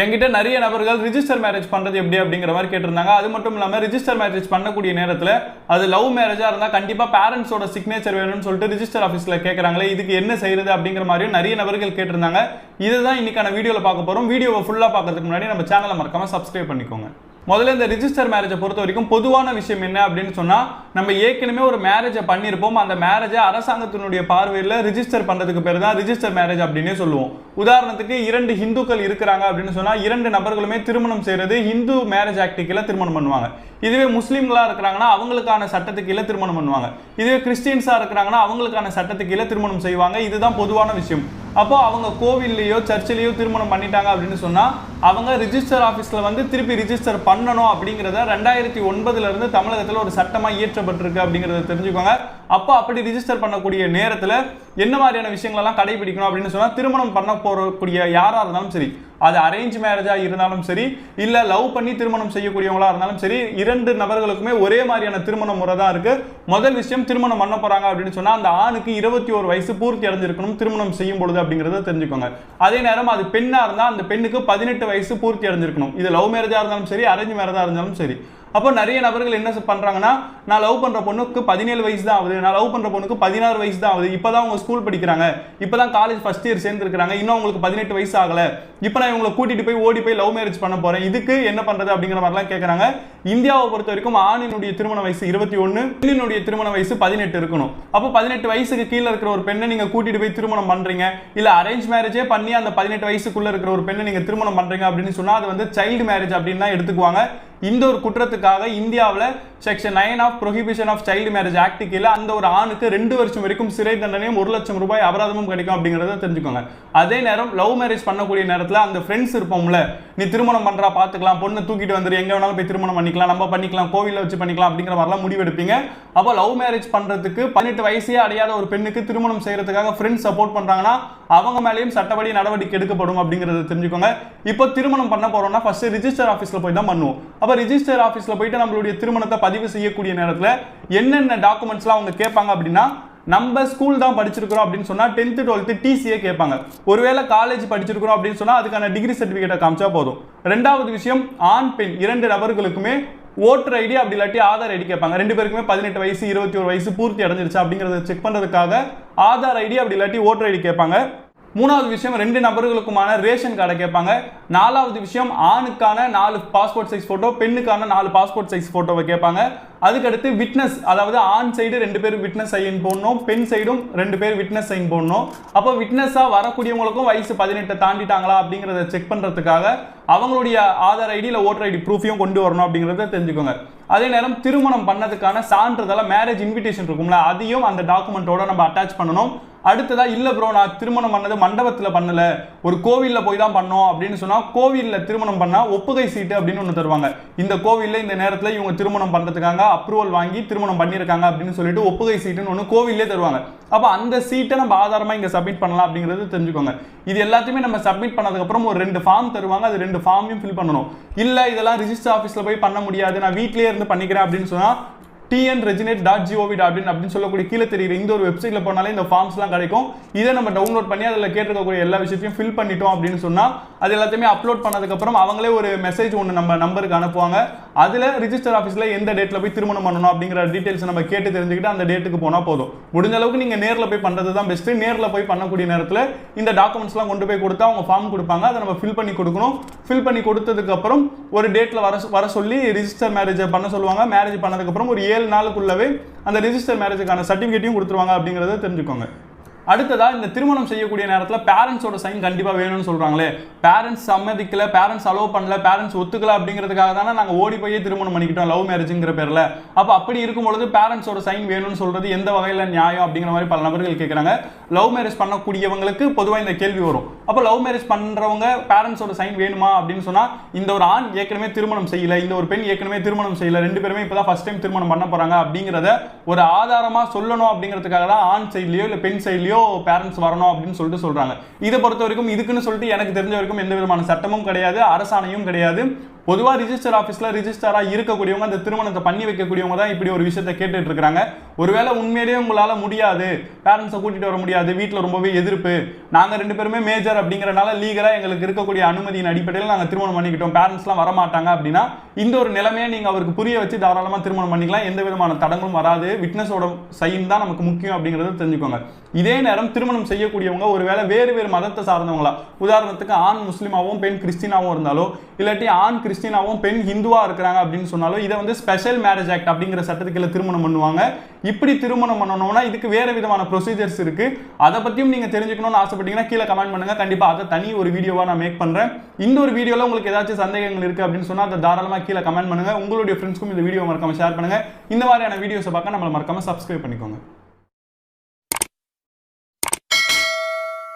என்கிட்ட நிறைய நபர்கள் ரிஜிஸ்டர் மேரேஜ் பண்ணுறது எப்படி அப்படிங்கிற மாதிரி கேட்டிருந்தாங்க. அது மட்டும் இல்லாமல் ரிஜிஸ்டர் மேரேஜ் பண்ணக்கூடிய நேரத்தில் அது லவ் மேரேஜாக இருந்தால் கண்டிப்பாக பேரண்ட்ஸோட சிக்னேச்சர் வேணும்னு சொல்லிட்டு ரிஜிஸ்டர் ஆஃபீஸில் கேட்குறாங்களே இதுக்கு என்ன செய்யறது அப்படிங்கிற மாதிரியும் நிறைய நபர்கள் கேட்டிருந்தாங்க. இதுதான் இன்னைக்கான வீடியோவில் பார்க்க போகிறோம் வீடியோவை ஃபுல்லாக பார்க்கறதுக்கு முன்னாடி நம்ம சேனலை மறக்காமல் சப்ஸ்கிரைப் பண்ணிக்கோங்க. முதல்ல இந்த ரிஜிஸ்டர் மேரேஜை பொறுத்த வரைக்கும் பொதுவான விஷயம் என்ன அப்படின்னு சொன்னால் நம்ம ஏற்கனவே ஒரு மேரேஜை பண்ணியிருப்போம் அந்த மேரேஜை அரசாங்கத்தினுடைய பார்வையில் ரிஜிஸ்டர் பண்ணுறதுக்கு பேர் தான் ரிஜிஸ்டர் மேரேஜ் அப்படின்னே சொல்லுவோம். உதாரணத்துக்கு இரண்டு இந்துக்கள் இருக்கிறாங்க அப்படின்னு சொன்னால் இரண்டு நபர்களுமே திருமணம் செய்கிறது ஹிந்து மேரேஜ் ஆக்ட் கீழே திருமணம் பண்ணுவாங்க. இதுவே முஸ்லீம்களாக இருக்கிறாங்கன்னா அவங்களுக்கான சட்டத்துக்கு கீழே திருமணம் பண்ணுவாங்க. இதுவே கிறிஸ்டியன்ஸாக இருக்கிறாங்கன்னா அவங்களுக்கான சட்டத்துக்கு கீழே திருமணம் செய்வாங்க. இதுதான் பொதுவான விஷயம். அப்போ அவங்க கோவில்லையோ சர்ச்சிலேயோ திருமணம் பண்ணிட்டாங்க அப்படின்னு சொன்னா அவங்க ரிஜிஸ்டர் ஆஃபீஸ்ல வந்து திருப்பி ரிஜிஸ்டர் பண்ணணும் அப்படிங்கிறத ரெண்டாயிரத்தி ஒன்பதுல இருந்து தமிழகத்தில் ஒரு சட்டமா இயற்றப்பட்டிருக்கு அப்படிங்கிறத தெரிஞ்சுக்கோங்க. அப்போ அப்படி ரிஜிஸ்டர் பண்ணக்கூடிய நேரத்தில் என்ன மாதிரியான விஷயங்களெல்லாம் கடைபிடிக்கணும் அப்படின்னு சொன்னால் திருமணம் பண்ண போகக்கூடிய யாராக இருந்தாலும் சரி அது அரேஞ்ச் மேரேஜாக இருந்தாலும் சரி இல்லை லவ் பண்ணி திருமணம் செய்யக்கூடியவங்களாக இருந்தாலும் சரி இரண்டு நபர்களுக்குமே ஒரே மாதிரியான திருமண முறை தான் இருக்குது முதல் விஷயம் திருமணம் பண்ண போகிறாங்க அப்படின்னு சொன்னால் அந்த ஆணுக்கு இருபத்தி ஒரு வயசு பூர்த்தி அடைஞ்சிருக்கணும் திருமணம் செய்யும் பொழுது அப்படிங்கறத தெரிஞ்சுக்கோங்க. அதே நேரம் அது பெண்ணாக இருந்தால் அந்த பெண்ணுக்கு பதினெட்டு வயசு பூர்த்தி அடைஞ்சிருக்கணும். இது லவ் மேரேஜாக இருந்தாலும் சரி அரேஞ்ச் மேரேஜாக இருந்தாலும் சரி. அப்போ நிறைய நபர்கள் என்ன பண்ணுறாங்கன்னா நான் லவ் பண்ணுற பொண்ணுக்கு பதினேழு வயசு தான் ஆகுது. நான் லவ் பண்ணுற பொண்ணுக்கு பதினாறு வயசு தான் ஆகுது. இப்போ தான் அவங்க ஸ்கூல் படிக்கிறாங்க. இப்போ தான் காலேஜ் ஃபர்ஸ்ட் இயர் சேர்ந்துருக்காங்க இன்னும் அவங்களுக்கு பதினெட்டு வயசு ஆகலை. இப்போ நான் இவங்களை கூட்டிகிட்டு போய் ஓடி போய் லவ் மேரேஜ் பண்ண போகிறேன் இதுக்கு என்ன பண்ணுறது அப்படிங்கிற மாதிரிலாம் கேட்குறாங்க இந்தியாவை பொறுத்த வரைக்கும் ஆணினுடைய திருமண வயசு இருபத்தி ஒன்று பெண்ணினுடைய திருமண வயசு பதினெட்டு இருக்கணும். அப்போ பதினெட்டு வயசுக்கு கீழே இருக்கிற ஒரு பெண்ணை நீங்கள் கூட்டிகிட்டு போய் திருமணம் பண்ணுறீங்க இல்லை அரேஞ்ச் மேரேஜே பண்ணி அந்த பதினெட்டு வயசுக்குள்ளே இருக்கிற ஒரு பெண்ணை நீங்கள் திருமணம் பண்ணுறீங்க அப்படின்னு சொன்னால் அது வந்து சைல்டு மேரேஜ் அப்படின்னு தான் எடுத்துக்குவாங்க. இந்த ஒரு குற்றத்துக்காக இந்தியாவில் section nine of prohibition of child marriage act கீழே அந்த ஒரு ஆணுக்கு ரெண்டு வருஷம் வரைக்கும் சிறை தண்டனையும் ஒரு லட்சம் ரூபாய் அபராதமும் கிடைக்கும் அப்படிங்கிறத தெரிஞ்சுக்கோங்க. அதே நேரம் லவ் மேரேஜ் பண்ணக்கூடிய நேரத்தில் அந்த ஃப்ரெண்ட்ஸ் இருப்போம்ல நீ திருமணம் பண்ணுறா பார்த்துக்கலாம் பொண்ணை தூக்கிட்டு வந்துரு எங்கே வேணாலும் போய் திருமணம் பண்ணிக்கலாம் நம்ம பண்ணிக்கலாம் கோவிலில் வச்சு பண்ணிக்கலாம் அப்படிங்கிற மாதிரிலாம் முடிவெடுப்பீங்க அப்போ லவ் மேரேஜ் பண்ணுறதுக்கு பதினெட்டு வயசே அடையாத ஒரு பெண்ணுக்கு திருமணம் செய்கிறதுக்காக ஃப்ரெண்ட்ஸ் சப்போர்ட் பண்ணுறாங்கன்னா அவங்க மேலேயும் சட்டப்படி நடவடிக்கை எடுக்கப்படும் அப்படிங்கிறத தெரிஞ்சுக்கோங்க. இப்போ திருமணம் பண்ண போகிறோம்னா ஃபஸ்ட்டு ரிஜிஸ்டர் ஆஃபீஸில் போய் தான் பண்ணுவோம். அப்போ ரிஜிஸ்டர் ஆஃபீஸில் போயிட்டு நம்மளுடைய திருமணத்தை பதிவு செய்யக்கூடிய நேரத்தில் என்னென்ன டாக்குமெண்ட்ஸ்லாம் அவங்க கேட்பாங்க அப்படின்னா நம்ம ஸ்கூல் தான் படிச்சிருக்கிறோம் அப்படின்னு சொன்னால் டென்த்து டுவெல்த்து டிசிஏ கேட்பாங்க. ஒருவேளை காலேஜ் படிச்சிருக்கிறோம் அப்படின்னு சொன்னால் அதுக்கான டிகிரி சர்டிஃபிகேட்டை காமிச்சா போதும். ரெண்டாவது விஷயம் ஆண் பெண் இரண்டு நபர்களுக்குமே ஓட்டர் ஐடி அப்படி இல்லாட்டி ஆதார் ஐடி கேட்பாங்க. ரெண்டு பேருக்குமே பதினெட்டு வயசு இருபத்தி ஒரு வயசு பூர்த்தி அடைஞ்சிருச்சு அப்படிங்கிறத செக் பண்ணுறதுக்காக ஆதார் ஐடி அப்படி இல்லாட்டி ஓட்டர் ஐடி கேட்பாங்க. மூணாவது விஷயம் ரெண்டு நபர்களுக்குமான ரேஷன் கார்டை கேட்பாங்க. நாலாவது விஷயம் ஆணுக்கான நாலு பாஸ்போர்ட் சைஸ் போட்டோ பெண்ணுக்கான நாலு பாஸ்போர்ட் சைஸ் போட்டோவை கேட்பாங்க. அதுக்கடுத்து விட்னஸ் அதாவது ஆண் சைடு ரெண்டு பேரும் விட்னஸ் சைன் போடணும் பெண் சைடும் ரெண்டு பேர் விட்னஸ் சைன் போடணும். அப்போ விட்னஸாக வரக்கூடியவங்களுக்கும் வயசு பதினெட்டை தாண்டிட்டாங்களா அப்படிங்கிறத செக் பண்ணுறதுக்காக அவங்களுடைய ஆதார் ஐடி இல்லை ஓட்டர் ஐடி ப்ரூஃபையும் கொண்டு வரணும் அப்படிங்கிறத தெரிஞ்சுக்கோங்க. அதே நேரம் திருமணம் பண்ணதுக்கான சான்றிதழ மேரேஜ் இன்விடேஷன் இருக்கும்ல அதையும் அந்த டாக்குமெண்ட்டோட நம்ம அட்டாச் பண்ணணும். அடுத்ததா இல்லை ப்ரோ நான் திருமணம் பண்ணது மண்டபத்தில் பண்ணல. ஒரு கோவிலில் போய் தான் பண்ணோம் அப்படின்னு சொன்னால் கோவிலில் திருமணம் பண்ணால் ஒப்புகை சீட்டு அப்படின்னு ஒன்று தருவாங்க. இந்த கோவிலில் இந்த நேரத்தில் இவங்க திருமணம் பண்ணுறதுக்காக அப்ரூவல் வாங்கி திருமணம் பண்ணியிருக்காங்க அப்படின்னு சொல்லிட்டு ஒப்புகை சீட்டுன்னு ஒன்று கோவிலே தருவாங்க. அப்போ அந்த சீட்டை நம்ம ஆதாரமாக இங்கே சப்மிட் பண்ணலாம் அப்படிங்கிறது தெரிஞ்சுக்கோங்க. இது எல்லாத்தையுமே நம்ம சப்மிட் பண்ணதுக்கப்புறம் ஒரு ரெண்டு ஃபார்ம் தருவாங்க. அது ரெண்டு ஃபார்மையும் ஃபில் பண்ணணும். இல்லை இதெல்லாம் ரிஜிஸ்டர் ஆஃபீஸில் போய் பண்ண முடியாது. நான் வீட்லேயே இருந்து பண்ணிக்கிறேன் அப்படின்னு சொன்னால் TN reginet dot G O V dot in அப்படின்னு சொல்லக்கூடிய கீழே தெரியுற இந்த ஒரு வெப்சைட்ல போனாலே இந்த ஃபார்ம்ஸ்லாம் கிடைக்கும். இதை நம்ம டவுன்லோட் பண்ணி அதில் கேட்டிருக்கக்கூடிய எல்லா விஷயத்தையும் ஃபில் பண்ணிட்டோம் அப்படின்னு சொன்னால் அது எல்லாத்தையுமே அப்லோட் பண்ணதுக்கப்புறம் அவங்களே ஒரு மெசேஜ் ஒன்று நம்ம நம்பருக்கு அனுப்புவாங்க. அதில் ரிஜிஸ்டர் ஆஃபீஸில் எந்த டேட்டில் போய் திருமணம் பண்ணணும் அப்படிங்கிற டீட்டெயில்ஸ் நம்ம கேட்டு தெரிஞ்சுக்கிட்டு அந்த டேட்டுக்கு போனால் போதும். முடிஞ்ச அளவுக்கு நீங்கள் நேரில் போய் பண்ணுறது தான் பெஸ்ட்டு நேரில் போய் பண்ணக்கூடிய நேரத்தில் இந்த டாக்குமெண்ட்ஸ்லாம் கொண்டு போய் கொடுத்தா அவங்க ஃபார்ம் கொடுப்பாங்க. அதை நம்ம ஃபில் பண்ணி கொடுக்கணும். ஃபில் பண்ணி கொடுத்ததுக்கப்புறம் ஒரு டேட்டில் வர வர சொல்லி ரிஜிஸ்டர் மேரேஜ் பண்ண சொல்லுவாங்க. மேரேஜ் பண்ணதுக்கப்புறம் ஒரு ஏழு நாளுக்குள்ளவே அந்த ரிஜிஸ்டர் மேரேஜுக்கான சர்டிஃபிகேட்டையும் கொடுத்துருவாங்க அப்படிங்கிறத தெரிஞ்சுக்கோங்க. அடுத்ததா இந்த திருமணம் செய்யக்கூடிய நேரத்தில் பேரண்ட்ஸோட சைன் கண்டிப்பாக வேணும்னு சொல்றாங்களே. பேரண்ட்ஸ் சம்மதிக்கல பேரண்ட்ஸ் அலோவ் பண்ணல பேரண்ட்ஸ் ஒத்துக்கல அப்படிங்கிறதுக்காக தானே நாங்கள் ஓடி போய் திருமணம் பண்ணிக்கிட்டோம் லவ் மேரேஜுங்கிற பேரில். அப்போ அப்படி இருக்கும்பொழுது பேரண்ட்ஸோட சைன் வேணும்னு சொல்றது எந்த வகையில் நியாயம் அப்படிங்கிற மாதிரி பல நபர்கள் கேட்குறாங்க லவ் மேரேஜ் பண்ணக்கூடியவங்களுக்கு பொதுவாக இந்த கேள்வி வரும். அப்போ லவ் மேரேஜ் பண்ணுறவங்க பேரண்ட்ஸோட சைன் வேணுமா அப்படின்னு சொன்னால் இந்த ஒரு ஆண் ஏற்கனவே திருமணம் செய்யலை இந்த ஒரு பெண் ஏற்கனவே திருமணம் செய்யலை ரெண்டு பேருமே இப்போ தான் ஃபர்ஸ்ட் டைம் திருமணம் பண்ண போகிறாங்க அப்படிங்கிறத ஒரு ஆதாரமாக சொல்லணும் அப்படிங்கிறதுக்காக தான் ஆண் சைட்லேயோ இல்லை பெண் சைட்லேயோ பேரண்ட்ஸ் வரணும் அப்படின்னு சொல்லிட்டு சொல்கிறாங்க இதை பொறுத்த வரைக்கும் இதுக்குன்னு சொல்லிட்டு எனக்கு தெரிஞ்ச வரைக்கும் எந்த விதமான சட்டமும் கிடையாது அரசாணையும் கிடையாது. பொதுவாக ரிஜிஸ்டர் ஆஃபீஸில் ரிஜிஸ்டராக இருக்கக்கூடியவங்க அந்த திருமணத்தை பண்ணி வைக்கக்கூடியவங்க தான் இப்படி ஒரு விஷயத்தை கேட்டுட்டு இருக்கிறாங்க. ஒருவேளை உண்மையிலேயே உங்களால் முடியாது. பேரண்ட்ஸை கூட்டிட்டு வர முடியாது. வீட்டில் ரொம்பவே எதிர்ப்பு. நாங்கள் ரெண்டு பேருமே மேஜர் அப்படிங்கிறனால லீகலாக எங்களுக்கு இருக்கக்கூடிய அனுமதியின் அடிப்படையில் நாங்கள் திருமணம் பண்ணிக்கிட்டோம். பேரண்ட்ஸ்லாம் வர மாட்டாங்க அப்படின்னா இந்த ஒரு நிலைமையை நீங்கள் அவருக்கு புரிய வச்சு தாராளமாக திருமணம் பண்ணிக்கலாம். எந்த விதமான தடங்களும் வராது. விட்னஸோட சைன் தான் நமக்கு முக்கியம் அப்படிங்கிறத தெரிஞ்சுக்கோங்க. இதே நேரம் திருமணம் செய்யக்கூடியவங்க ஒருவேளை வேறு வேறு மதத்தை சார்ந்தவங்களா? உதாரணத்துக்கு ஆண் முஸ்லீமாகவும் பெண் கிறிஸ்டினாவும் இருந்தாலோ இல்லாட்டி ஆண் கிறிஸ்டினாவும் பெண் ஹிந்துவாக இருக்கிறாங்க அப்படின்னு சொன்னாலோ இதை வந்து ஸ்பெஷல் மேரேஜ் ஆக்ட் அப்படிங்கிற சட்டத்துக்குள்ள திருமணம் பண்ணுவாங்க. இப்படி திருமணம் பண்ணணும்னா இதுக்கு வேறு விதமான ப்ரொசீஜர்ஸ் இருக்குது அதை பற்றியும் நீங்கள் தெரிஞ்சுக்கணும்னு ஆசைப்பட்டீங்கன்னா கீழே கமெண்ட் பண்ணுங்கள் கண்டிப்பாக அதை தனி ஒரு வீடியோவாக நான் மேக் பண்ணுறேன் இந்த ஒரு வீடியோவில் உங்களுக்கு ஏதாச்சும் சந்தேகங்கள் இருக்குது அப்படின்னு சொன்னால் அதை தாராளமாக தாராளமா கீழே கமெண்ட் பண்ணுங்க. உங்களுடைய ஃப்ரெண்ட்ஸ்க்கும் இந்த வீடியோ மறக்காம ஷேர் பண்ணுங்க. இந்த மாதிரியான வீடியோஸை பார்க்க நம்மளை மறக்காம சப்ஸ்கிரைப் பண்ணிக்கோங்க.